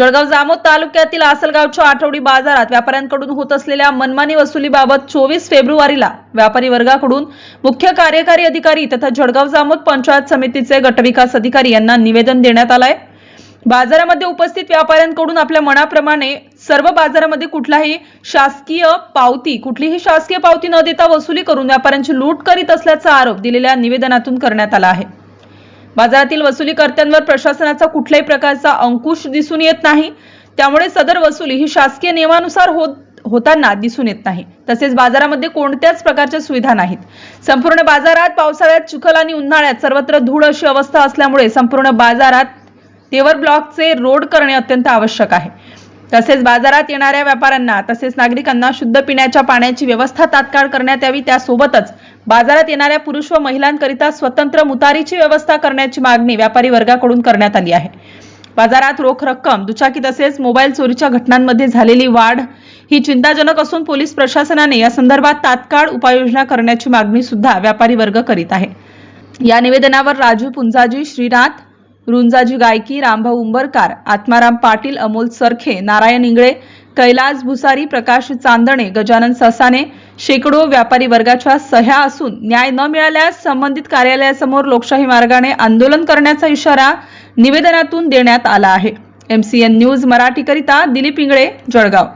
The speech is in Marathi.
जळगाव जामोद तालुक्यातील आसलगावच्या आठवडी बाजारात व्यापाऱ्यांकडून होत असलेल्या मनमानी वसुलीबाबत चोवीस फेब्रुवारीला व्यापारी वर्गाकडून मुख्य कार्यकारी अधिकारी तथा जळगाव जामोद पंचायत समितीचे गटविकास अधिकारी यांना निवेदन देण्यात आलंय. बाजारामध्ये उपस्थित व्यापाऱ्यांकडून आपल्या मनाप्रमाणे सर्व बाजारामध्ये कुठलाही शासकीय पावती कुठलीही शासकीय पावती न देता वसुली करून व्यापाऱ्यांची लूट करीत असल्याचा आरोप दिलेल्या निवेदनातून करण्यात आला आहे. बाजारातील वसुलीकर्त्यांवर प्रशासनाचा कुठल्याही प्रकारचा अंकुश दिसून येत नाही. त्यामुळे सदर वसुली ही शासकीय नियमानुसार होत होताना दिसून येत नाही. तसेच बाजारामध्ये कोणत्याच प्रकारच्या सुविधा नाहीत. संपूर्ण बाजारात पावसाळ्यात चिखल आणि उन्हाळ्यात सर्वत्र धूळ अशी अवस्था असल्यामुळे संपूर्ण बाजारात तेवर ब्लॉकचे रोड करणे अत्यंत आवश्यक आहे. तसेच बाजारात येणाऱ्या व्यापाऱ्यांना तसेच नागरिकांना शुद्ध पिण्याच्या पाण्याची व्यवस्था तात्काळ करण्यात यावी. त्यासोबतच बाजारात येणाऱ्या पुरुष व महिलांकरिता स्वतंत्र मुतारीची व्यवस्था करण्याची मागणी व्यापारी वर्गाकडून करण्यात आली आहे. बाजारात रोख रक्कम दुचाकी तसेच मोबाईल चोरीच्या घटनांमध्ये झालेली वाढ ही चिंताजनक असून पोलीस प्रशासनाने या संदर्भात तात्काळ उपाययोजना करण्याची मागणी सुद्धा व्यापारी वर्ग करीत आहे. या निवेदनावर राजू पुंजाजी श्रीनाथ रुंजाजी गायकी रामभाऊ उंबरकार आत्माराम पाटील अमोल सरखे नारायण इंगळे कैलास भुसारी प्रकाश चांदणे गजानन ससाने शेकडो व्यापारी वर्गाच्या सह्या असून न्याय न मिळाल्यास संबंधित कार्यालयासमोर लोकशाही मार्गाने आंदोलन करण्याचा इशारा निवेदनातून देण्यात आला आहे. एमसीएन न्यूज मराठीकरिता दिलीप इंगळे जळगाव.